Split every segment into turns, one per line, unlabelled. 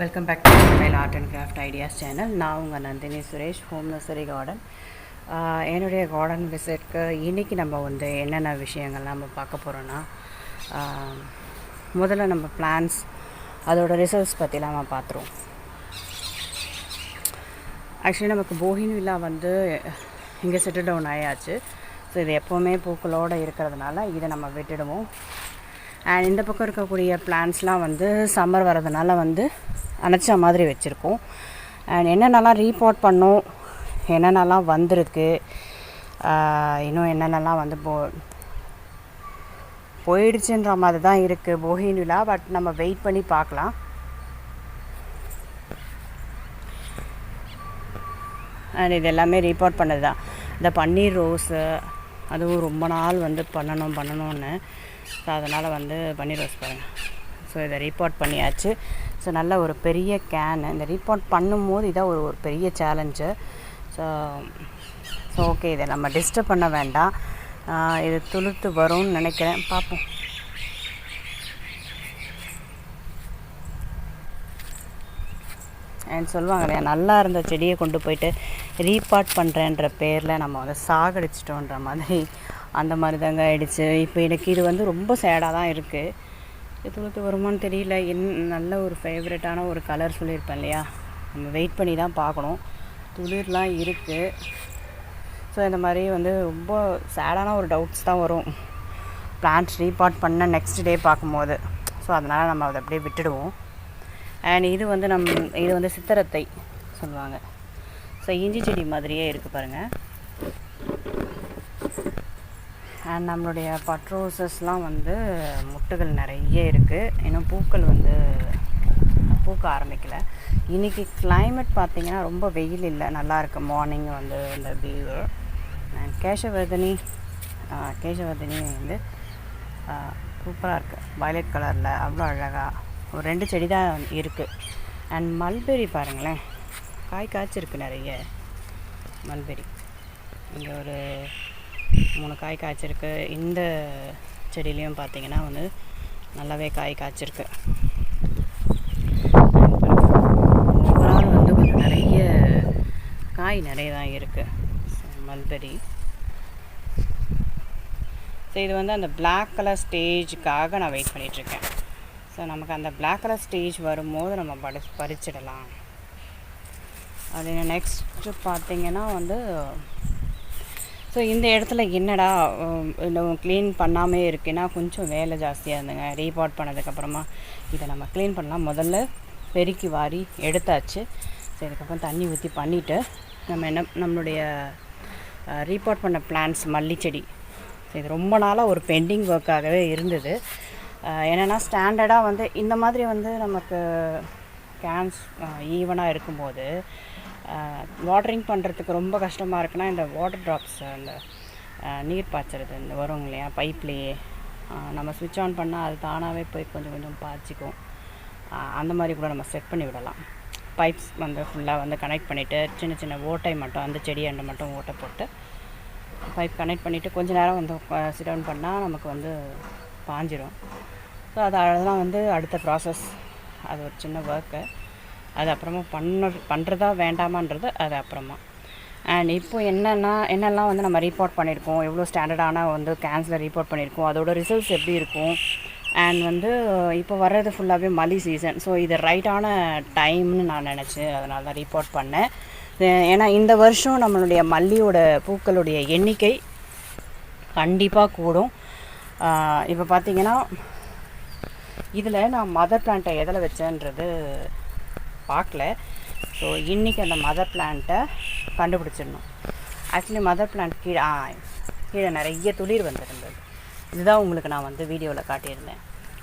Welcome back to mobile art and craft ideas channel நான் உங்கள் Nandini Suresh home nursery garden என்னுடைய garden விசிட்க்கு இன்றைக்கி நம்ம வந்து என்னென்ன விஷயங்கள் நம்ம பார்க்க போகிறோன்னா முதல்ல நம்ம பிளான்ஸ் அதோட ரிசல்ட்ஸ் பற்றிலாம் நம்ம பார்த்துருவோம். ஆக்சுவலி நமக்கு போகின் வில்லா வந்து இங்கே செட்டில் டவுன் ஆயாச்சு. ஸோ இது எப்போவுமே பூக்களோடு இருக்கிறதுனால இதை நம்ம விட்டுடுவோம். அண்ட் இந்த பக்கம் இருக்கக்கூடிய பிளான்ஸ்லாம் வந்து சம்மர் வரதுனால வந்து அணைச்ச மாதிரி வச்சுருக்கோம். அண்ட் என்னென்னலாம் ரீபோர்ட் பண்ணோம் என்னென்னலாம் வந்திருக்கு இன்னும் என்னென்னலாம் வந்து போ போயிடுச்சுன்ற மாதிரி தான் இருக்குது போகின் விழா பட் நம்ம வெயிட் பண்ணி பார்க்கலாம். அண்ட் இது எல்லாமே ரீபோர்ட் பண்ணது தான் இந்த பன்னீர் ரோஸு அதுவும் ரொம்ப நாள் வந்து பண்ணணும் பண்ணணும்னு. ஸோ அதனால் வந்து பன்னீர் ரோஸ் பாருங்கள் ஸோ இதை ரீபோர்ட் பண்ணியாச்சு. ஸோ நல்ல ஒரு பெரிய கேனு இந்த ரீபோர்ட் பண்ணும்போது இதான் ஒரு ஒரு பெரிய சேலஞ்சு ஸோ ஸோ ஓகே இதை நம்ம டிஸ்டர்ப் பண்ண வேண்டாம். இது துளுத்து வரும்னு நினைக்கிறேன். பார்ப்போம். அண்ட் சொல்லுவாங்க இல்லையா நல்லா இருந்த செடியை கொண்டு போயிட்டு ரீபார்ட் பண்ணுறேன்ற பேரில் நம்ம வந்து சாகடிச்சிட்டோன்ற மாதிரி. அந்த மாதிரி தாங்க ஆயிடுச்சு. இப்போ எனக்கு இது வந்து ரொம்ப சேடாக தான் இருக்குது இது வருமானு வருமான்னு தெரியல. என் நல்ல ஒரு ஃபேவரட்டான ஒரு கலர் சொல்லியிருப்பேன் இல்லையா? நம்ம வெயிட் பண்ணி தான் பார்க்கணும். துளிர்லாம் இருக்குது ஸோ இந்த மாதிரி வந்து ரொம்ப சேடான ஒரு டவுட்ஸ் தான் வரும். பிளான்ஸ் ரீபார்ட் பண்ண நெக்ஸ்ட் டே பார்க்கும்போது. ஸோ அதனால் நம்ம அதை அப்படியே விட்டுடுவோம். அண்ட் இது வந்து நம் இது வந்து சித்திரத்தை சொல்லுவாங்க. ஸோ இஞ்சி செடி மாதிரியே இருக்குது பாருங்கள் அண்ட் நம்மளுடைய பட்ரோசஸ்லாம் வந்து முட்டுகள் நிறைய இருக்குது இன்னும் பூக்கள் வந்து பூக்க ஆரம்பிக்கல. இன்றைக்கி கிளைமேட் பார்த்தீங்கன்னா ரொம்ப வெயில் இல்லை. நல்லாயிருக்கு மார்னிங் வந்து இந்த வியூ அண்ட் கேசவர்தினி கேசவர்தினி வந்து சூப்பராக இருக்குது வயலட் கலரில் அவ்வளோ அழகாக ஒரு ரெண்டு செடி தான் இருக்குது அண்ட் மல்பெரி பாருங்களேன். காய் காய்ச்சிருக்கு நிறைய. மல்பெரி இங்கே ஒரு மூணு காய் காய்ச்சிருக்கு. இந்த செடியிலையும் பார்த்தீங்கன்னா வந்து நல்லாவே காய் காய்ச்சிருக்கு. ஓவரால் வந்து கொஞ்சம் நிறைய காய் நிறைய தான் இருக்குது மல்பெரி ஸோ இது வந்து அந்த பிளாக் கலர் ஸ்டேஜுக்காக நான் வெயிட் பண்ணிகிட்ருக்கேன் ஸோ நமக்கு அந்த பிளாக் கலர் ஸ்டேஜ் வரும்போது நம்ம படி பறிச்சிடலாம். அது நெக்ஸ்ட்டு பார்த்தீங்கன்னா வந்து ஸோ இந்த இடத்துல என்னடா இன்னும் க்ளீன் பண்ணாமே இருக்குன்னா கொஞ்சம் வேலை ஜாஸ்தியாக இருந்துங்க. ரீபாட் பண்ணதுக்கப்புறமா இதை நம்ம க்ளீன் பண்ணலாம். முதல்ல பெருக்கி வாரி எடுத்தாச்சு. ஸோ இதுக்கப்புறம் தண்ணி ஊற்றி பண்ணிவிட்டு நம்ம என்ன நம்மளுடைய ரீபாட் பண்ண பிளான்ஸ் மல்லிச்செடி ஸோ இது ரொம்ப நாளாக ஒரு பெண்டிங் ஒர்க்காகவே இருந்தது. என்னென்னா ஸ்டாண்டர்டாக வந்து இந்த மாதிரி வந்து நமக்கு கேன்ஸ் ஈவனாக இருக்கும்போது வாட்ரிங் பண்ணுறதுக்கு ரொம்ப கஷ்டமாக இருக்குன்னா இந்த வாட்டர் ட்ராப்ஸ் அந்த நீர் பாய்ச்சறது இந்த வரும் இல்லையா பைப்லேயே. நம்ம சுவிட்ச் ஆன் பண்ணால் அது தானாகவே போய் கொஞ்சம் கொஞ்சம் பாய்ச்சிக்கும். அந்த மாதிரி கூட நம்ம செட் பண்ணி விடலாம். பைப்ஸ் வந்து ஃபுல்லாக வந்து கனெக்ட் பண்ணிவிட்டு சின்ன சின்ன ஓட்டை மட்டும் அந்த செடியாண்ட மட்டும் ஓட்டை போட்டு பைப் கனெக்ட் பண்ணிவிட்டு கொஞ்ச நேரம் வந்து சிட் பண்ணால் நமக்கு வந்து பாஞ்சிரும். ஸோ அது அதெல்லாம் வந்து அடுத்த ப்ராசஸ் அது ஒரு சின்ன ஒர்க்கு அது அப்புறமா பண்ண பண்ணுறதா வேண்டாமான்றது அது அப்புறமா. அண்ட் இப்போ என்னென்னா என்னெல்லாம் வந்து நம்ம ரீபோர்ட் பண்ணியிருக்கோம் எவ்வளோ ஸ்டாண்டர்டான வந்து கேன்சரில் ரீபோர்ட் பண்ணியிருக்கோம் அதோட ரிசல்ட்ஸ் எப்படி இருக்கும்? அண்ட் வந்து இப்போ வர்றது ஃபுல்லாகவே மலி சீசன் ஸோ இது ரைட்டான டைம்னு நான் நினச்சி அதனால தான் ரீபோர்ட் பண்ணேன். ஏன்னா இந்த வருஷம் நம்மளுடைய மல்லியோட பூக்களுடைய எண்ணிக்கை கண்டிப்பாக கூடும். இப்போ பார்த்தீங்கன்னா இதில் நான் மதர் பிளான்ட்டை எதில் வச்சேன்றது பார்க்கல. ஸோ இன்றைக்கி அந்த மதர் பிளான்ட்டை கண்டுபிடிச்சிடணும். ஆக்சுவலி மதர் பிளான்ட் கீழே ஆ கீழே நிறைய துளிர் வந்திருந்தது. இதுதான் உங்களுக்கு நான் வந்து வீடியோவில் காட்டியிருந்தேன்.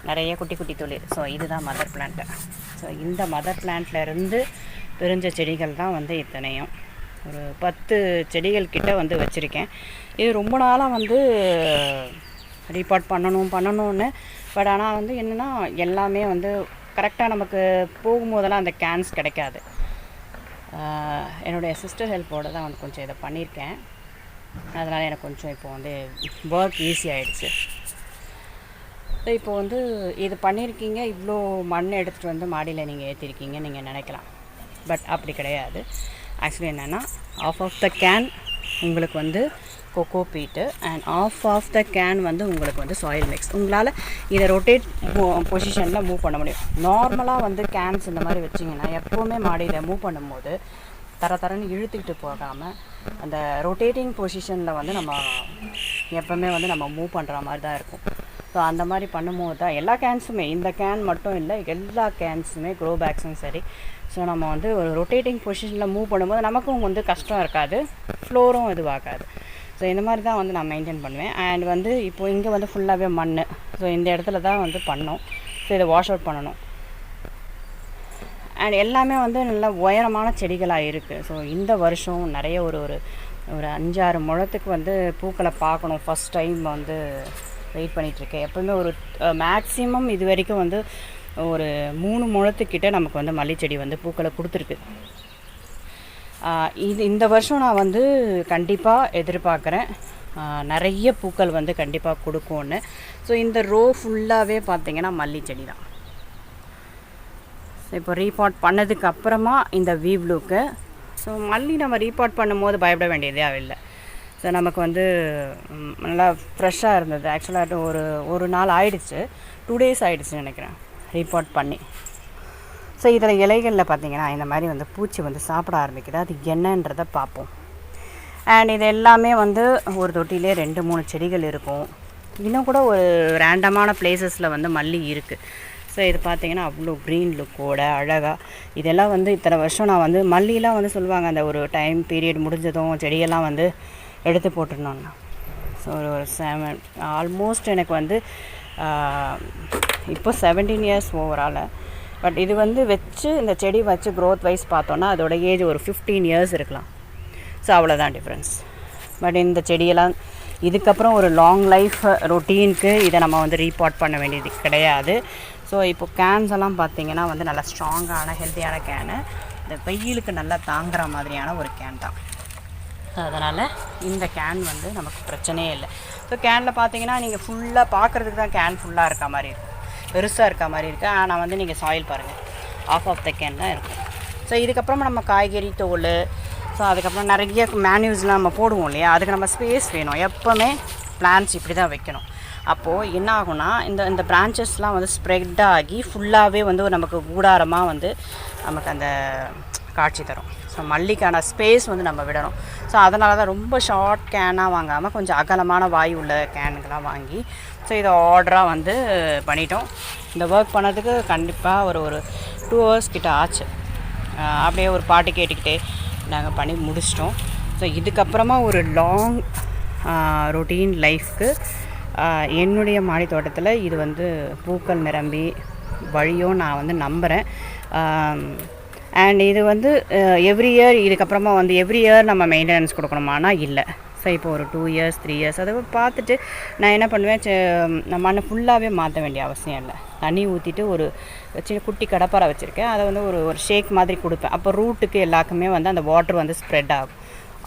நிறைய குட்டி குட்டி துளிர். ஸோ இதுதான் மதர் பிளான்ட்டு ஸோ இந்த மதர் இருந்து பிரிஞ்ச செடிகள் தான் வந்து இத்தனையும். ஒரு பத்து செடிகள் கிட்ட வந்து வச்சுருக்கேன். இது ரொம்ப நாளாக வந்து ரீபார்ட் பண்ணணும் பண்ணணும்னு. பட் ஆனால் வந்து என்னென்னா எல்லாமே வந்து கரெக்டாக நமக்கு போகும்போதெல்லாம் அந்த கேன்ஸ் கிடைக்காது. என்னுடைய சிஸ்டர் ஹெல்ப்போடு தான் வந்து கொஞ்சம் இதை பண்ணியிருக்கேன். அதனால் எனக்கு கொஞ்சம் இப்போ வந்து ஒர்க் ஈஸி ஸோ இப்போ வந்து இது பண்ணியிருக்கீங்க இவ்வளோ மண் எடுத்துகிட்டு வந்து மாடியில் நீங்கள் ஏற்றிருக்கீங்க நீங்கள் நினைக்கலாம். பட் அப்படி கிடையாது. ஆக்சுவலி என்னென்னா ஆஃப் ஆஃப் த கேன் உங்களுக்கு வந்து cocoa peat and off off the can வந்து உங்களுக்கு வந்து சாயில் மிக்ஸ் உங்களால் இதை ரொட்டேட் பொசிஷனில் மூவ் பண்ண முடியும். நார்மலாக வந்து கேன்ஸ் இந்த மாதிரி வச்சிங்கன்னா எப்போவுமே மாடியில் மூவ் பண்ணும்போது தர தரன்னு இழுத்துக்கிட்டு போகாமல் அந்த ரொட்டேட்டிங் பொசிஷனில் வந்து நம்ம எப்போவுமே வந்து நம்ம மூவ் பண்ணுற மாதிரி தான் இருக்கும். ஸோ அந்த மாதிரி பண்ணும்போது தான் எல்லா கேன்ஸுமே இந்த கேன் மட்டும் இல்லை எல்லா கேன்ஸுமே க்ரோ பேக்ஸும் சரி. ஸோ நம்ம வந்து ஒரு ரொட்டேட்டிங் பொசிஷனில் மூவ் பண்ணும்போது நமக்கும் வந்து கஷ்டம் இருக்காது ஃப்ளோரும் இதுவாகாது. ஸோ இந்த மாதிரி தான் வந்து நான் மெயின்டைன் பண்ணுவேன். அண்ட் வந்து இப்போ இங்கே வந்து ஃபுல்லாகவே மண். ஸோ இந்த இடத்துல தான் வந்து பண்ணோம். ஸோ இதை வாஷ் அவுட் பண்ணணும். அண்ட் எல்லாமே வந்து நல்ல உயரமான செடிகளாக இருக்குது ஸோ இந்த வருஷம் நிறைய ஒரு ஒரு ஒரு அஞ்சாறு முழத்துக்கு வந்து பூக்களை பார்க்கணும். ஃபஸ்ட் டைம் வந்து வெயிட் பண்ணிகிட்ருக்கேன் எப்போவுமே ஒரு மேக்ஸிமம் இது வரைக்கும் வந்து ஒரு மூணு முழத்துக்கிட்ட நமக்கு வந்து மல்லிச்செடி வந்து பூக்களை கொடுத்துருக்கு. இது இந்த வருஷம் நான் வந்து கண்டிப்பாக எதிர்பார்க்குறேன். நிறைய பூக்கள் வந்து கண்டிப்பாக கொடுக்கும்னு. ஸோ இந்த ரோ ஃபுல்லாகவே பார்த்தீங்கன்னா மல்லிச்செடி தான். ஸோ இப்போ ரீபாட் பண்ணதுக்கு அப்புறமா இந்த வீவ்லூக்கு ஸோ மல்லி நம்ம ரீபாட் பண்ணும்போது பயப்பட வேண்டியதே இல்லை ஸோ நமக்கு வந்து நல்லா ஃப்ரெஷ்ஷாக இருந்தது. ஆக்சுவலாக ஒரு ஒரு நாள் ஆயிடுச்சு. டூ டேஸ் ஆயிடுச்சு நினைக்கிறேன். ரீபாட் பண்ணி. ஸோ இதில் இலைகளில் பார்த்தீங்கன்னா இந்த மாதிரி வந்து பூச்சி வந்து சாப்பிட ஆரம்பிக்குது. அது என்னன்றதை பார்ப்போம் அண்ட் இது எல்லாமே வந்து ஒரு தொட்டிலே ரெண்டு மூணு செடிகள் இருக்கும். இன்னும் கூட ஒரு ரேண்டமான பிளேசஸில் வந்து மல்லி இருக்குது ஸோ இது பார்த்திங்கன்னா அவ்வளோ க்ரீன் லுக்கோட அழகாக இதெல்லாம் வந்து இத்தனை வருஷம் நான் வந்து மல்லிலாம் வந்து சொல்லுவாங்க அந்த ஒரு டைம் பீரியட் முடிஞ்சதும் செடியெல்லாம் வந்து எடுத்து போட்டுருந்தோம்னா ஸோ ஒரு செவன் ஆல்மோஸ்ட் எனக்கு வந்து இப்போ செவன்டீன் இயர்ஸ் ஓவரால் பட் இது வந்து வச்சு இந்த செடி வச்சு க்ரோத் வைஸ் பார்த்தோன்னா அதோட ஏஜ் ஒரு ஃபிஃப்டீன் இயர்ஸ் இருக்கலாம். ஸோ அவ்வளோதான் டிஃப்ரென்ஸ் பட் இந்த செடியெல்லாம் இதுக்கப்புறம் ஒரு லாங் லைஃப் ரொட்டீனுக்கு இதை நம்ம வந்து ரீபார்ட் பண்ண வேண்டியது கிடையாது. ஸோ இப்போ கேன்ஸ் எல்லாம் பார்த்தீங்கன்னா வந்து நல்லா ஸ்ட்ராங்கான ஹெல்த்தியான கேனு இந்த வெயிலுக்கு நல்லா தாங்குகிற மாதிரியான ஒரு கேன் தான். அதனால் இந்த கேன் வந்து நமக்கு பிரச்சனையே இல்லை. ஸோ கேனில் பார்த்தீங்கன்னா நீங்கள் ஃபுல்லாக பார்க்குறதுக்கு தான் கேன் ஃபுல்லாக இருக்க மாதிரி இருக்கும். பெருசாக இருக்க மாதிரி இருக்குது ஆனால் வந்து நீங்கள் சாயில் பாருங்கள் ஆஃப் ஆஃப் த கேன் தான் இருக்கும் ஸோ இதுக்கப்புறமா நம்ம காய்கறி தோல் ஸோ அதுக்கப்புறம் நிறைய மேன்யூஸ்லாம் நம்ம போடுவோம் இல்லையா? அதுக்கு நம்ம ஸ்பேஸ் வேணும். எப்போவுமே பிளான்ஸ் இப்படி தான் வைக்கணும். அப்போது என்ன ஆகும்னா இந்த இந்த பிரான்ச்சஸ்லாம் வந்து ஸ்ப்ரெட் ஆகி ஃபுல்லாகவே வந்து நமக்கு கூடாரமாக வந்து நமக்கு அந்த காட்சி தரும். ஸோ மல்லிக்கான ஸ்பேஸ் வந்து நம்ம விடணும். ஸோ அதனால தான் ரொம்ப ஷார்ட் கேனாக வாங்காமல் கொஞ்சம் அகலமான வாய் உள்ள கேனுக்கெல்லாம் வாங்கி ஸோ இதை ஆர்டராக வந்து பண்ணிட்டோம். இந்த ஒர்க் பண்ணதுக்கு கண்டிப்பாக ஒரு ஒரு டூ ஹவர்ஸ் கிட்ட ஆச்சு. அப்படியே ஒரு பாட்டு கேட்டுக்கிட்டே நாங்கள் பண்ணி முடிச்சிட்டோம். ஸோ இதுக்கப்புறமா ஒரு லாங் ரொட்டீன் லைஃப்க்கு என்னுடைய மாடி தோட்டத்தில் இது வந்து பூக்கள் நிரம்பி வழியும் நான் வந்து நம்புகிறேன் அண்ட் இது வந்து எவ்ரி இயர் இதுக்கப்புறமா வந்து எவ்ரி இயர் நம்ம மெயின்டெனன்ஸ் கொடுக்கணுமானா இல்லை. ஸோ இப்போ ஒரு டூ இயர்ஸ் த்ரீ இயர்ஸ் அதை பார்த்துட்டு நான் என்ன பண்ணுவேன் நான் மண்ணை ஃபுல்லாகவே மாற்ற வேண்டிய அவசியம் இல்லை. தண்ணி ஊற்றிட்டு ஒரு சின்ன குட்டி கடப்பாரை வச்சுருக்கேன். அதை வந்து ஒரு ஒரு ஷேக் மாதிரி கொடுப்பேன். அப்போ ரூட்டுக்கு எல்லாருக்குமே வந்து அந்த வாட்டர் வந்து ஸ்ப்ரெட் ஆகும்.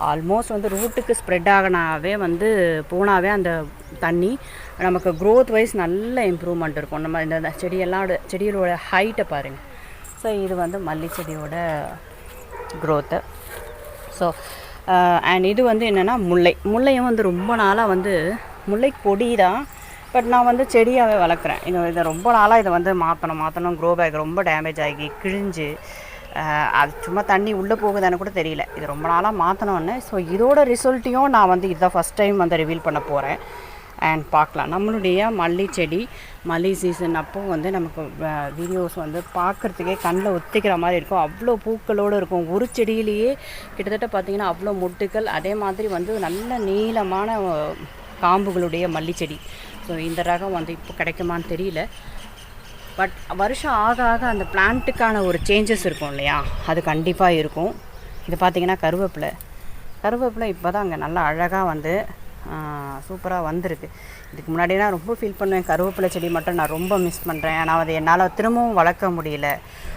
ஆல்மோஸ்ட் வந்து ரூட்டுக்கு ஸ்ப்ரெட் ஆகினாவே வந்து போனாவே அந்த தண்ணி நமக்கு க்ரோத் வைஸ் நல்ல இம்ப்ரூவ்மெண்ட் இருக்கும். நம்ம இந்த இந்த செடியெல்லாம் செடிகளோட ஹைட்டை பாருங்கள் ஸோ இது வந்து மல்லி செடியோட க்ரோத்து ஸோ அண்ட் இது வந்து என்னென்னா முல்லை. முல்லையும் வந்து ரொம்ப நாளாக வந்து முல்லை கொடி தான் பட் நான் வந்து செடியாகவே வளர்க்குறேன். இது இதை ரொம்ப நாளாக இதை வந்து மாற்றணும் மாற்றணும் க்ரோ பேக் ரொம்ப டேமேஜ் ஆகி கிழிஞ்சு அது சும்மா தண்ணி உள்ளே போகுதான்னு கூட தெரியல. இது ரொம்ப நாளாக மாற்றணுன்னு ஸோ இதோட ரிசல்ட்டையும் நான் வந்து இதுதான் ஃபஸ்ட் டைம் வந்து ரிவீல் பண்ண போகிறேன் அண்ட் பார்க்கலாம். நம்மளுடைய மல்லி செடி மல்லி சீசன் அப்போ வந்து நமக்கு வீடியோஸ் வந்து பார்க்குறதுக்கே கண்ணில் ஒத்திக்கிற மாதிரி இருக்கும். அவ்வளோ பூக்களோடு இருக்கும். ஒரு செடியிலேயே கிட்டத்தட்ட பார்த்திங்கன்னா அவ்வளோ மொட்டுக்கள் அதே மாதிரி வந்து நல்ல நீளமான காம்புகளுடைய மல்லி செடி. ஸோ இந்த ரகம் வந்து இப்போ கிடைக்குமான்னு தெரியல. பட் வருஷம் ஆக ஆக அந்த பிளான்ட்டுக்கான ஒரு சேஞ்சஸ் இருக்கும் இல்லையா? அது கண்டிப்பாக இருக்கும். இது பார்த்திங்கன்னா கருவேப்பிலை. கருவேப்பிலை இப்போ தான் அங்கே நல்லா அழகாக வந்து சூப்பராக வந்திருக்கு. இதுக்கு முன்னாடி நான் ரொம்ப ஃபீல் பண்ணுவேன். கருவேப்பிலை செடி மட்டும் நான் ரொம்ப மிஸ் பண்ணுறேன் ஆனால் அதை என்னால் திரும்பவும் வளர்க்க முடியல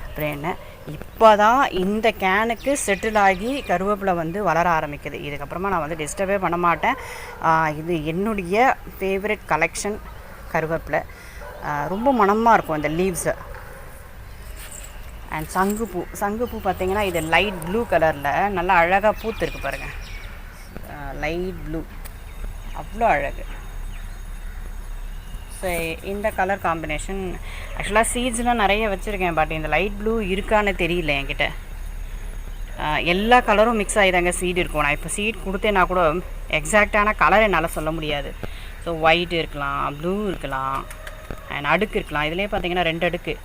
அப்படின்னு. இப்போ தான் இந்த கேனுக்கு செட்டில் ஆகி கருவேப்பிலை வந்து வளர ஆரம்பிக்குது. இதுக்கப்புறமா நான் வந்து டிஸ்டர்பே பண்ண மாட்டேன். இது என்னுடைய ஃபேவரட் கலெக்ஷன் கருவேப்பிலை. ரொம்ப மணமாக இருக்கும் இந்த லீவ்ஸு அண்ட் சங்குப்பூ. சங்குப்பூ பார்த்தீங்கன்னா இது லைட் ப்ளூ கலரில் நல்லா அழகாக பூத்துருக்கு பாருங்கள் லைட் ப்ளூ அவ்வளோ அழகு. ஸோ இந்த கலர் காம்பினேஷன் ஆக்சுவலாக சீட்ஸ்லாம் நிறைய வச்சுருக்கேன் பட் இந்த லைட் ப்ளூ இருக்கான்னு தெரியல என்கிட்ட. எல்லா கலரும் மிக்ஸ் ஆகிதாங்க சீட் இருக்கும். நான் இப்போ சீட் கொடுத்தேன்னா கூட எக்ஸாக்டான கலர் என்னால் சொல்ல முடியாது. ஸோ ஒயிட் இருக்கலாம் ப்ளூ இருக்கலாம் அண்ட் அடுக்கு இருக்கலாம். இதுலேயே பார்த்தீங்கன்னா ரெண்டு அடுக்கு.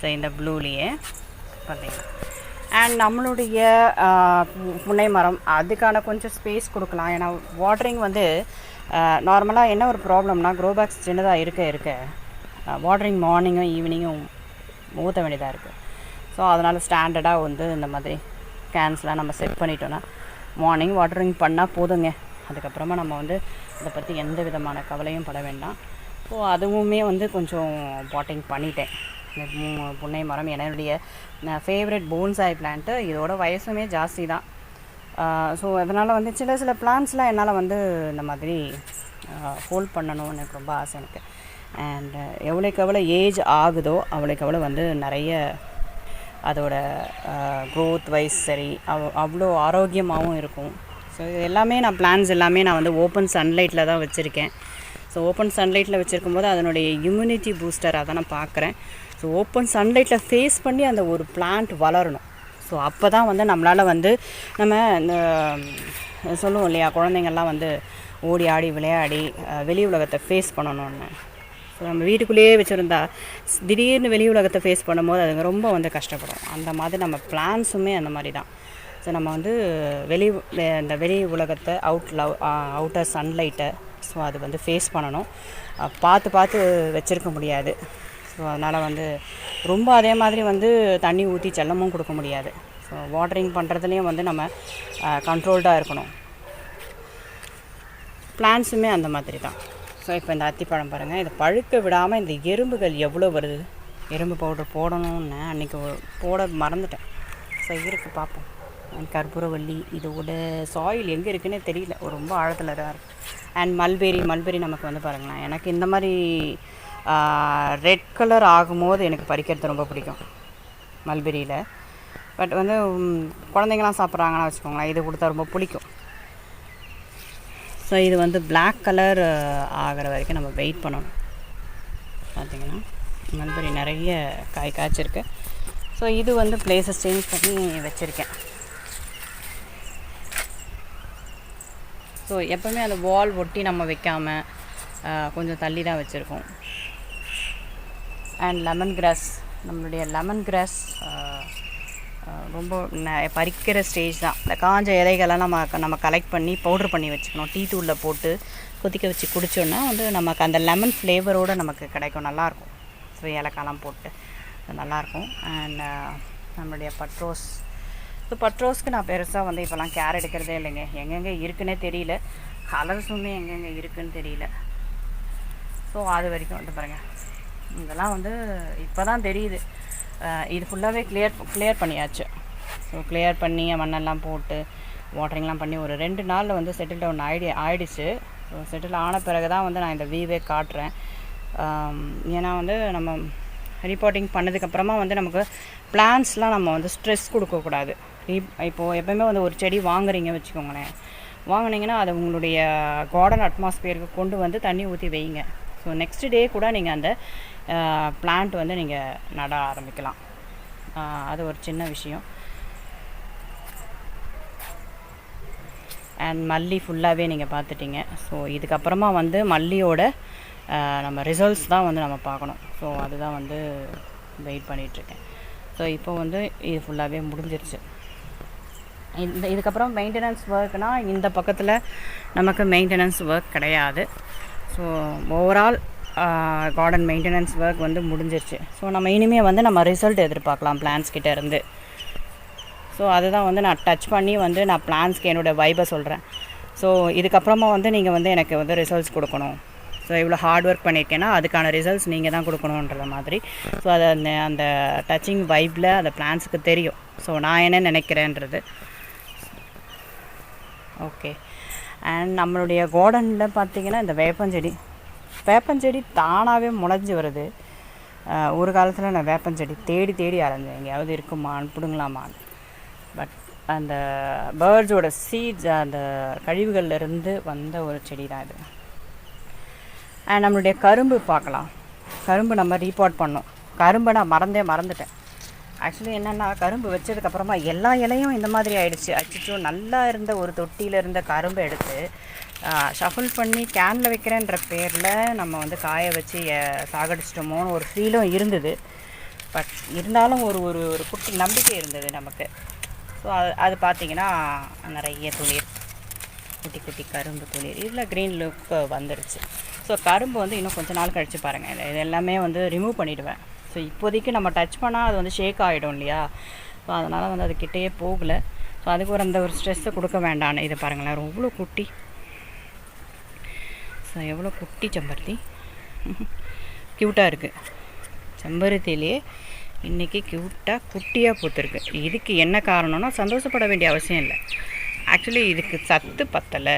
ஸோ இந்த ப்ளூலேயே பார்த்தீங்கன்னா அண்ட் நம்மளுடைய பு- புன்னை மரம் அதுக்கான கொஞ்சம் ஸ்பேஸ் கொடுக்கலாம். ஏன்னா வாட்டரிங் வந்து நார்மலாக என்ன ஒரு ப்ராப்ளம்னா க்ரோ பேக்ஸ் சின்னதாக இருக்க. இருக்க வாட்டரிங் மார்னிங்கும் ஈவினிங்கும் ஊற்ற வேண்டியதாக இருக்குது ஸோ அதனால் ஸ்டாண்டர்டாக வந்து இந்த மாதிரி கேன்ஸ்லாம் நம்ம செட் பண்ணிட்டோன்னா மார்னிங் வாட்டரிங் பண்ணால் போதுங்க. அதுக்கப்புறமா நம்ம வந்து இதை பற்றி எந்த விதமான கவலையும் பட வேண்டாம். ஸோ அதுவுமே வந்து கொஞ்சம் பாட்டிங் பண்ணிட்டேன். புன்னை மரம் என்னுடைய ஃபேவரட் போன்சாய் பிளான்ட்டு இதோட வயசுமே ஜாஸ்தி தான். ஸோ அதனால் வந்து சில சில பிளான்ஸ்லாம் என்னால் வந்து இந்த மாதிரி ஹோல்ட் பண்ணணும்னு எனக்கு ரொம்ப ஆசை எனக்கு. அண்ட் எவ்வளோக்கு எவ்வளோ ஏஜ் ஆகுதோ அவ்வளோக்கு எவ்வளோ வந்து நிறைய அதோட க்ரோத் வைஸ் சரி அவ் அவ்வளோ ஆரோக்கியமாகவும் இருக்கும். ஸோ இது எல்லாமே நான் பிளான்ஸ் எல்லாமே நான் வந்து ஓப்பன் சன்லைட்டில் தான் வச்சுருக்கேன். ஸோ ஓப்பன் சன்லைட்டில் வச்சுருக்கும் போது அதனுடைய இம்யூனிட்டி பூஸ்டராக தான் நான் பார்க்குறேன். ஸோ ஓப்பன் சன்லைட்டில் ஃபேஸ் பண்ணி அந்த ஒரு பிளான்ட் வளரணும். ஸோ அப்போ தான் வந்து நம்மளால் வந்து நம்ம இந்த சொல்லுவோம் இல்லையா குழந்தைங்கள்லாம் வந்து ஓடி ஆடி விளையாடி வெளி உலகத்தை ஃபேஸ் பண்ணணும்னு. ஸோ நம்ம வீட்டுக்குள்ளேயே வச்சுருந்தா திடீர்னு வெளி உலகத்தை ஃபேஸ் பண்ணும்போது அதுங்க ரொம்ப வந்து கஷ்டப்படும். அந்த மாதிரி நம்ம பிளான்ஸுமே அந்த மாதிரி தான் ஸோ நம்ம வந்து வெளி இந்த வெளி உலகத்தை அவுட் லவ் அவுட்டர் சன்லைட்டை ஸோ அது வந்து ஃபேஸ் பண்ணணும். பார்த்து பார்த்து வச்சுருக்க முடியாது. ஸோ அதனால் வந்து ரொம்ப அதே மாதிரி வந்து தண்ணி ஊற்றி செல்லமும் கொடுக்க முடியாது. ஸோ வாட்டரிங் பண்ணுறதுலேயும் வந்து நம்ம கண்ட்ரோல்டாக இருக்கணும். பிளான்ஸுமே அந்த மாதிரி தான். ஸோ இப்போ இந்த அத்திப்பழம் பாருங்கள் இதை பழுக்க விடாமல் இந்த எறும்புகள் எவ்வளோ வருது? எறும்பு பவுடர் போடணும்னு அன்றைக்கி போட மறந்துட்டேன். ஸோ இருக்குது பார்ப்போம் அண்ட் கற்பூரவள்ளி இதோட சாயில் எங்கே இருக்குன்னே தெரியல. ஒரு ரொம்ப ஆழத்தில் தான் இருக்குது அண்ட் மல்பெரி மல்பெரி நமக்கு வந்து பாருங்களேன். எனக்கு இந்த மாதிரி ரெட் கலர் ஆகும்போது எனக்கு பறிக்கிறது ரொம்ப பிடிக்கும். மல்பெரியில். பட் வந்து குழந்தைங்களாம் சாப்பிட்றாங்கன்னா வச்சுக்கோங்களேன் இது கொடுத்தா ரொம்ப பிடிக்கும். ஸோ இது வந்து பிளாக் கலர் ஆகிற வரைக்கும் நம்ம வெயிட் பண்ணணும். பார்த்திங்கன்னா மல்பெரி நிறைய காய் காய்ச்சிருக்கு. ஸோ இது வந்து பிளேஸஸ் சேஞ்ச் பண்ணி வச்சுருக்கேன். ஸோ எப்போவுமே அந்த வால் ஒட்டி நம்ம வைக்காமல் கொஞ்சம் தள்ளி தான் வச்சுருக்கோம். அண்ட் லெமன் கிராஸ் நம்மளுடைய லெமன் கிராஸ் ரொம்ப ந- பறிக்கிற ஸ்டேஜ் தான். இந்த காஞ்ச இலைகள்லாம் நம்ம நம்ம கலெக்ட் பண்ணி பவுட்ரு பண்ணி வச்சுக்கணும். டீ தூளில் போட்டு கொதிக்க வச்சு குடித்தோன்னா வந்து நமக்கு அந்த லெமன் ஃப்ளேவரோடு நமக்கு கிடைக்கும். நல்லாயிருக்கும் ஸோ ஏலக்காய்லாம் போட்டு. அது நல்லாயிருக்கும் அண்ட் நம்மளுடைய பட்ரோஸ். ஸோ பட்ரோஸ்க்கு நான் பெருசாக வந்து இப்போலாம் கேர் எடுக்கிறதே இல்லைங்க. எங்கெங்கே இருக்குன்னே தெரியல. கலர்ஸுமே எங்கெங்கே இருக்குன்னு தெரியல. ஸோ அது வரைக்கும் வந்து பாருங்கள் இதெல்லாம் வந்து இப்போ தான் தெரியுது இது ஃபுல்லாகவே கிளியர் கிளியர் பண்ணியாச்சு. ஸோ கிளியர் பண்ணி மண்ணெல்லாம் போட்டு வாட்டரிங்லாம் பண்ணி ஒரு ரெண்டு நாளில் வந்து செட்டில் டவுன் ஆயிடு ஆயிடுச்சு. ஸோ செட்டில் ஆன பிறகு தான் வந்து நான் இந்த வீவே காட்டுறேன். ஏன்னா வந்து நம்ம ரிப்போர்ட்டிங் பண்ணதுக்கப்புறமா வந்து நமக்கு பிளான்ஸ்லாம் நம்ம வந்து ஸ்ட்ரெஸ் கொடுக்கக்கூடாது இப்போது எப்போயுமே வந்து ஒரு செடி வாங்குறீங்க வச்சுக்கோங்களேன். வாங்குனீங்கன்னா அது உங்களுடைய கார்டன் அட்மாஸ்பியருக்கு கொண்டு வந்து தண்ணி ஊற்றி வைங்க. ஸோ நெக்ஸ்ட் டே கூட நீங்கள் அந்த பிளான்ட் வந்து நீங்கள் நட ஆரம்பிக்கலாம். அது ஒரு சின்ன விஷயம். அண்ட் மல்லி ஃபுல்லாகவே நீங்கள் பார்த்துட்டீங்க. ஸோ இதுக்கப்புறமா வந்து மல்லியோட நம்ம ரிசல்ட்ஸ் தான் வந்து நம்ம பார்க்கணும். ஸோ அதுதான் வந்து வெயிட் பண்ணிகிட்ருக்கேன் ஸோ இப்போ வந்து இது ஃபுல்லாகவே முடிஞ்சிருச்சு. இந்த இதுக்கப்புறம் மெயின்டெனன்ஸ் ஒர்க்னால் இந்த பக்கத்தில் நமக்கு மெயின்டெனன்ஸ் ஒர்க் கிடையாது. So overall garden maintenance work வந்து முடிஞ்சிருச்சு. ஸோ நம்ம இனிமேல் வந்து நம்ம ரிசல்ட் எதிர்பார்க்கலாம் பிளான்ஸ் கிட்டேருந்து ஸோ அதுதான் வந்து நான் டச் பண்ணி வந்து நான் பிளான்ஸ்க்கு என்னோடய வைபை சொல்கிறேன் ஸோ இதுக்கப்புறமா வந்து நீங்கள் வந்து எனக்கு வந்து ரிசல்ட்ஸ் கொடுக்கணும். ஸோ இவ்வளோ ஹார்ட் ஒர்க் பண்ணியிருக்கேன்னா அதுக்கான ரிசல்ட்ஸ் நீங்கள் தான் கொடுக்கணுன்ற மாதிரி. ஸோ அதை அந்த அந்த டச்சிங் வைப்பில் அந்த பிளான்ஸுக்கு தெரியும். ஸோ நான் என்ன நினைக்கிறேன்றது. ஓகே அண்ட் நம்மளுடைய கார்டனில் பார்த்தீங்கன்னா இந்த வேப்பஞ்செடி. வேப்பஞ்செடி தானாகவே முளைஞ்சி வருது. ஒரு காலத்தில் நான் வேப்பஞ்செடி தேடி தேடி அலைஞ்சேன். எங்கேயாவது இருக்குமான்னு பிடுங்கலாமான்னு. பட் அந்த பேர்ட்ஸோட சீட்ஸ் அந்த கழிவுகள்லேருந்து வந்த ஒரு செடி தான் இது. அண்ட் நம்மளுடைய கரும்பு பார்க்கலாம். கரும்பு நம்ம ரீபார்ட் பண்ணோம். கரும்பை நான் மறந்தே மறந்துட்டேன். ஆக்சுவலி என்னென்னா கரும்பு வச்சதுக்கப்புறமா எல்லா இலையும் இந்த மாதிரி ஆயிடுச்சு. அச்சோ நல்லா இருந்த ஒரு தொட்டியில் இருந்த கரும்பை எடுத்து ஷஃபிள் பண்ணி கேனில் வைக்கிறேன்ற பேரில் நம்ம வந்து காய வச்சு சாகடிச்சிட்டோமோன்னு ஒரு ஃபீலும் இருந்தது. பட் இருந்தாலும் ஒரு ஒரு ஒரு குட்டி நம்பிக்கை இருந்தது நமக்கு. ஸோ அது அது பார்த்தீங்கன்னா நிறைய துளிர். குட்டி குட்டி கரும்பு துளிர். இதில் க்ரீன் லுக் வந்துடுச்சு ஸோ கரும்பு வந்து இன்னும் கொஞ்ச நாள் கழித்து பாருங்கள் இது எல்லாமே வந்து ரிமூவ் பண்ணிவிடுவேன் ஸோ இப்போதைக்கு நம்ம டச் பண்ணால் அது வந்து ஷேக் ஆகிடும் இல்லையா? ஸோ அதனால் வந்து அது கிட்டேயே போகலை. ஸோ அதுக்கு ஒரு அந்த ஒரு ஸ்ட்ரெஸ்ஸை கொடுக்க வேண்டான்னு. இதை பாருங்களேன் அவ்வளோ குட்டி. எவ்வளோ குட்டி செம்பருத்தி? க்யூட்டாக இருக்குது செம்பருத்திலே இன்றைக்கி க்யூட்டாக குட்டியாக பூத்துருக்கு. இதுக்கு என்ன காரணம்னா சந்தோஷப்பட வேண்டிய அவசியம் இல்லை. ஆக்சுவலி இதுக்கு சத்து பத்தலை.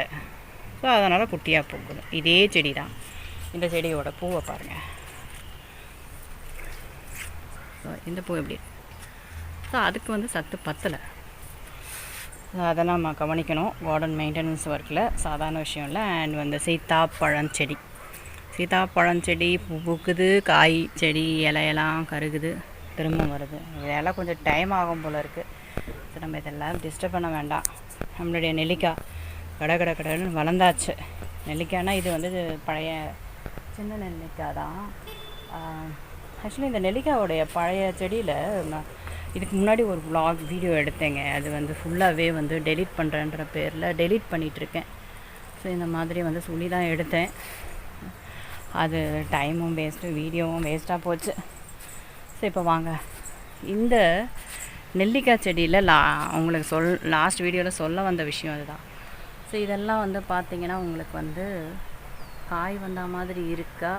ஸோ அதனால் குட்டியாக பூக்குது. இதே செடி தான் இந்த செடியோட பூவை பாருங்கள் ஸோ இந்த பூ எப்படி? ஸோ அதுக்கு வந்து சத்து பத்தலை. அதெல்லாம் நம்ம கவனிக்கணும். கார்டன் மெயின்டெனன்ஸ் ஒர்க்கில் சாதாரண விஷயம் இல்லை. அண்ட் வந்து சீத்தாப்பழம் செடி. சீத்தாப்பழம் பூ பூக்குது காய் செடி இலையெல்லாம் கருகுது திரும்ப வருது. இதெல்லாம் கொஞ்சம் டைம் ஆகும் போல் இருக்குது ஸோ நம்ம இதெல்லாம் டிஸ்டர்ப் பண்ண வேண்டாம். நம்மளுடைய நெல்லிக்காய் கட கட கடைன்னு வளர்ந்தாச்சு. நெல்லிக்காய்னா இது வந்து பழைய சின்ன நெல்லிக்காய் தான். ஆக்சுவலி இந்த நெல்லிக்காயோடைய பழைய செடியில் இதுக்கு முன்னாடி ஒரு ப்ளாக் வீடியோ எடுத்தேங்க. அது வந்து ஃபுல்லாகவே வந்து டெலிட் பண்ணுறேன்ற பேரில் டெலிட் பண்ணிகிட்ருக்கேன் ஸோ இந்த மாதிரி வந்து சொல்லி தான் எடுத்தேன். அது டைமும் வேஸ்ட்டு வீடியோவும் வேஸ்ட்டாக போச்சு. ஸோ இப்போ வாங்க. இந்த நெல்லிக்காய் செடியில் லா உங்களுக்கு சொல் லாஸ்ட் வீடியோவில் சொல்ல வந்த விஷயம் அதுதான். ஸோ இதெல்லாம் வந்து பார்த்தீங்கன்னா உங்களுக்கு வந்து காய் வந்த மாதிரி இருக்கா?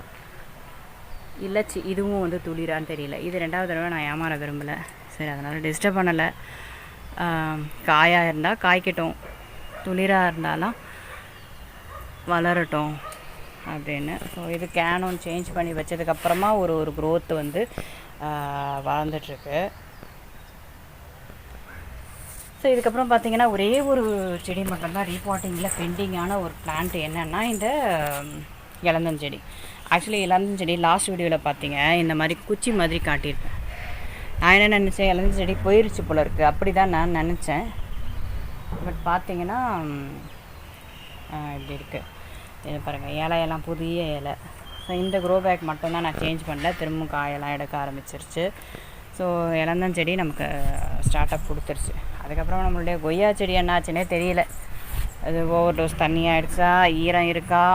இல்லை சி இதுவும் வந்து துளிரான்னு தெரியல. இது ரெண்டாவது தடவை நான் ஏமாற விரும்பலை. சரி அதனால் டிஸ்டர்ப் பண்ணலை. காயாக இருந்தால் காய்க்கட்டும். துளிராக இருந்தாலும் வளரட்டும் அப்படின்னு. ஸோ இது கேனும் சேஞ்ச் பண்ணி வச்சதுக்கப்புறமா ஒரு ஒரு க்ரோத் வந்து வளர்ந்துட்டுருக்கு. ஸோ இதுக்கப்புறம் பார்த்தீங்கன்னா ஒரே ஒரு செடி மட்டும்தான் ரீபாட்டிங்கில் பெண்டிங்கான ஒரு பிளான்ட் என்னென்னா இந்த இளந்தஞ்செடி ஆக்சுவலி இளந்தஞ்செடி லாஸ்ட் வீடியோவில் பார்த்தீங்க. இந்த மாதிரி குச்சி மாதிரி காட்டியிருப்பேன் நான் என்ன நினச்சேன்? இளந்தஞ்செடி போயிருச்சு போல இருக்குது அப்படி தான் நான் நினச்சேன். பட் பார்த்தீங்கன்னா இப்படி இருக்குது இது பாருங்கள் இலையெல்லாம் புதிய இலை. ஸோ இந்த க்ரோ பேக் மட்டும்தான் நான் சேஞ்ச் பண்ணல. திரும்ப காயெல்லாம் எடுக்க ஆரம்பிச்சிருச்சு. ஸோ இளந்தஞ்செடி நமக்கு ஸ்டார்ட் அப் கொடுத்துருச்சு. அதுக்கப்புறம் நம்மளுடைய கொய்யா செடி என்னாச்சுன்னே தெரியல. அது ஓவர் டோஸ் தண்ணி ஆகிடுச்சா ஈரம் இருக்கா?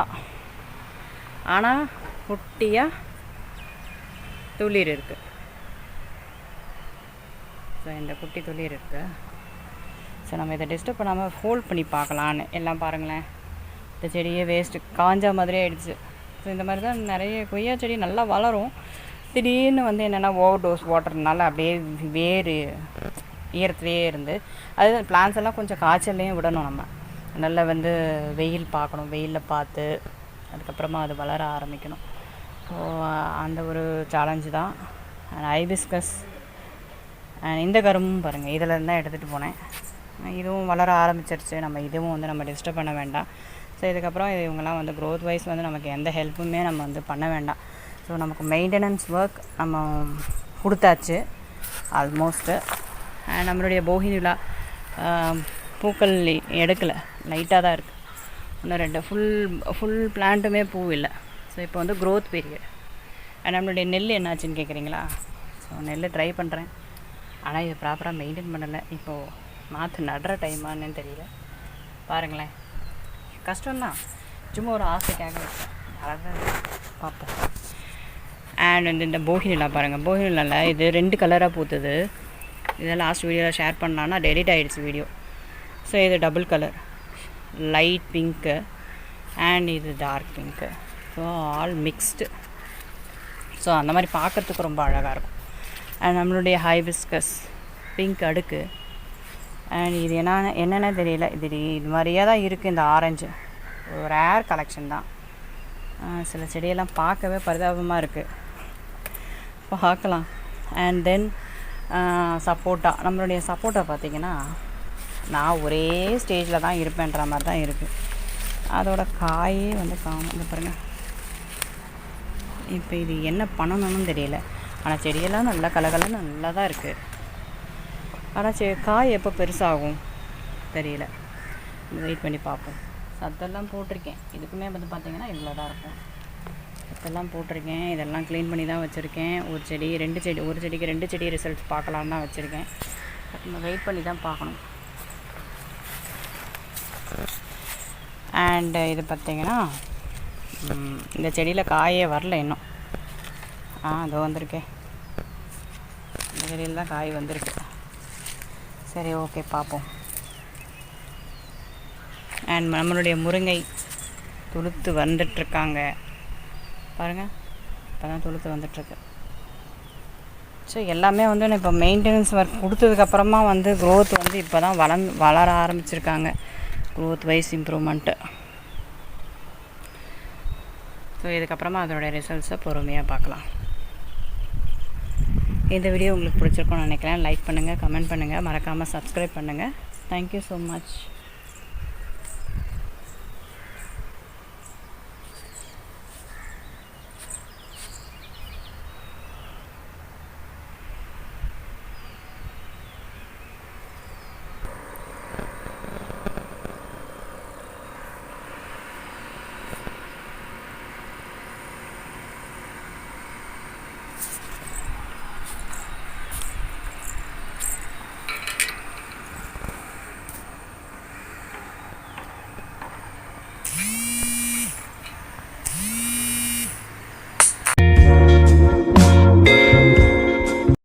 ஆனால் குட்டியாக துளிர் இருக்குது ஸோ இந்த குட்டி துளிர் இருக்குது ஸோ நம்ம இதை டிஸ்டர்ப் பண்ணாமல் ஹோல்ட் பண்ணி பார்க்கலான்னு. எல்லாம் பாருங்களேன். இந்த செடியே வேஸ்ட்டு காஞ்ச மாதிரியே ஆயிடுச்சு. ஸோ இந்த மாதிரி தான் நிறைய கொய்யா செடி நல்லா வளரும். திடீர்னு வந்து என்னென்னா ஓவர் டோஸ் வாட்டர்னால அப்படியே வேறு ஈரத்துலேயே இருந்து அது பிளான்ஸ் எல்லாம் கொஞ்சம் காய்ச்சல்லையும் விடணும் நம்ம. நல்லா வந்து வெயில் பார்க்கணும். வெயிலில் பார்த்து அதுக்கப்புறமா அது வளர ஆரம்பிக்கணும். ஸோ uh, அந்த ஒரு சேலஞ்சு தான். ஐபிஸ்கஸ் அண்ட் இந்த கரும்பும் பாருங்கள் இதில் தான் எடுத்துகிட்டு போனேன். இதுவும் வளர ஆரம்பிச்சிருச்சு. நம்ம இதுவும் வந்து நம்ம டிஸ்டர்ப் பண்ண வேண்டாம். ஸோ இதுக்கப்புறம் இது இவங்கெல்லாம் வந்து க்ரோத் வைஸ் வந்து நமக்கு எந்த ஹெல்ப்புமே நம்ம வந்து பண்ண வேண்டாம். ஸோ நமக்கு மெயின்டெனன்ஸ் ஒர்க் நம்ம கொடுத்தாச்சு. ஆல்மோஸ்ட்டு நம்மளுடைய போகி விழா பூக்கள் எடுக்கலை. லைட்டாக தான் இருக்குது இன்னும் ரெண்டு ஃபுல் ஃபுல் பிளான்ட்டுமே பூ இல்லை. ஸோ இப்போ வந்து க்ரோத் பீரியட் நம்மளுடைய நெல் என்னாச்சுன்னு கேட்குறீங்களா ஸோ நெல் ட்ரை பண்ணுறேன் ஆனால் இது ப்ராப்பராக மெயின்டைன் பண்ணலை. இப்போது நாற்று நடுற டைமான்னு தெரியல. பாருங்களேன். கஷ்டம்தான். சும்மா ஒரு ஆசைக்காக அழகாக பார்ப்போம். அண்ட் வந்து இந்த போகினிலா பாருங்கள் போகினிலால இது ரெண்டு கலராக பூத்துது. இதை லாஸ்ட் வீடியோவில் ஷேர் பண்ணலான்னா டெலிட் ஆகிடுச்சு வீடியோ ஸோ இது double colour light pink and இது dark pink so all mixed so அந்த மாதிரி பார்க்குறதுக்கு ரொம்ப அழகாக இருக்கும். அண்ட் நம்மளுடைய ஹைபிஸ்கஸ் பிங்க் அடுக்கு. அண்ட் இது என்ன என்னென்ன தெரியல. இது இது மாதிரியே தான் இருக்குது இந்த ஆரஞ்சு ஒரு ரேர் கலெக்ஷன் தான். சில செடியெல்லாம் பார்க்கவே பரிதாபமாக இருக்குது பார்க்கலாம். அண்ட் தென் சப்போட்டா. நம்மளுடைய சப்போட்டா பார்த்திங்கன்னா நான் ஒரே ஸ்டேஜில் தான் இருப்பேன்ற மாதிரி தான் இருக்குது அதோடய காயே வந்து காணும். இந்த பாருங்கள் இப்போ இது என்ன பண்ணணும்னு தெரியல. ஆனால் செடியெல்லாம் நல்லா கலகலன்னு நல்லா தான் இருக்குது ஆனால் செ காய் எப்போ பெருசாகும் தெரியல. வெயிட் பண்ணி பார்ப்போம். சத்தெல்லாம் போட்டிருக்கேன். இதுக்குமே வந்து பார்த்திங்கன்னா இவ்வளோ தான் இருக்கும். சத்தெல்லாம் போட்டிருக்கேன். இதெல்லாம் க்ளீன் பண்ணி தான் வச்சுருக்கேன். ஒரு செடி ரெண்டு செடி ஒரு செடிக்கு ரெண்டு செடி ரிசல்ட்ஸ் பார்க்கலான்னு தான் வச்சுருக்கேன். நம்ம வெயிட் பண்ணி தான் பார்க்கணும். அண்டு இது பார்த்திங்கன்னா இந்த செடியில் காயே வரல இன்னும். ஆ அதோ வந்திருக்கே. இந்த செடியில் தான் காய் வந்திருக்கு. சரி ஓகே பார்ப்போம். அண்ட் நம்மளுடைய முருங்கை துளுத்து வந்துட்டுருக்காங்க. பாருங்கள் இப்போ தான் துளுத்து வந்துட்டுருக்கு. ஸோ எல்லாமே வந்து நான் இப்போ மெயின்டெனன்ஸ் ஒர்க் கொடுத்ததுக்கப்புறமா வந்து க்ரோத் வந்து இப்போ தான் வளர்ந் வளர ஆரம்பிச்சிருக்காங்க. க்ரோத் வைஸ் இம்ப்ரூவ்மெண்ட்டு ஸோ இதுக்கப்புறமா அதோடய ரிசல்ட்ஸை பொறுமையாக பார்க்கலாம். இந்த வீடியோ உங்களுக்கு பிடிச்சிருக்கோன்னு நினைக்கிறேன். லைக் பண்ணுங்கள் கமெண்ட் பண்ணுங்கள் மறக்காமல் சப்ஸ்கிரைப் பண்ணுங்கள் தேங்க்யூ ஸோ மச்